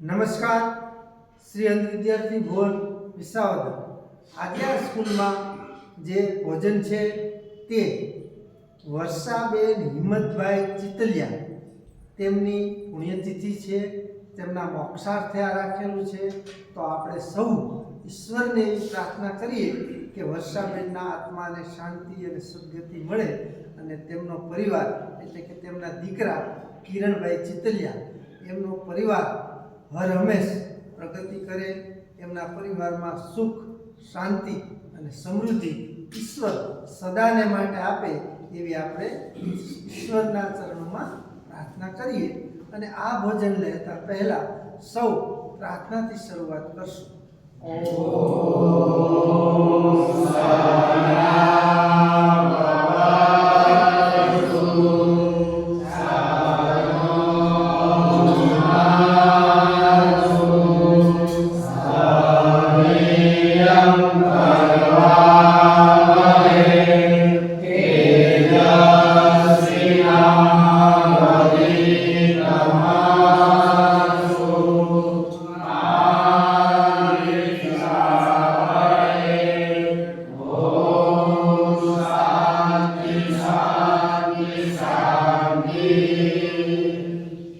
નમસ્કાર, શ્રી અંધ વિદ્યાર્થી ભુવન વિસાવદર. આજે સ્કૂલમાં જે ભોજન છે તે વર્ષાબેન હિંમતભાઈ ચિતલિયા તેમની પુણ્યતિથિ છે, તેમના મોક્ષાર્થે આ રાખેલું છે. તો આપણે સૌ ઈશ્વરને પ્રાર્થના કરીએ કે વર્ષાબેનના આત્માને શાંતિ અને સદગતિ મળે અને તેમનો પરિવાર, એટલે કે તેમના દીકરા કિરણભાઈ ચિતલિયા એમનો પરિવાર હર હંમેશ પ્રગતિ કરે, એમના પરિવારમાં સુખ, શાંતિ અને સમૃદ્ધિ ઈશ્વર સદાને માટે આપે એવી આપણે ઈશ્વરના ચરણોમાં પ્રાર્થના કરીએ અને આ ભોજન લેતા પહેલા સૌ પ્રાર્થનાથી શરૂઆત કરશું. ઓમ. Amen.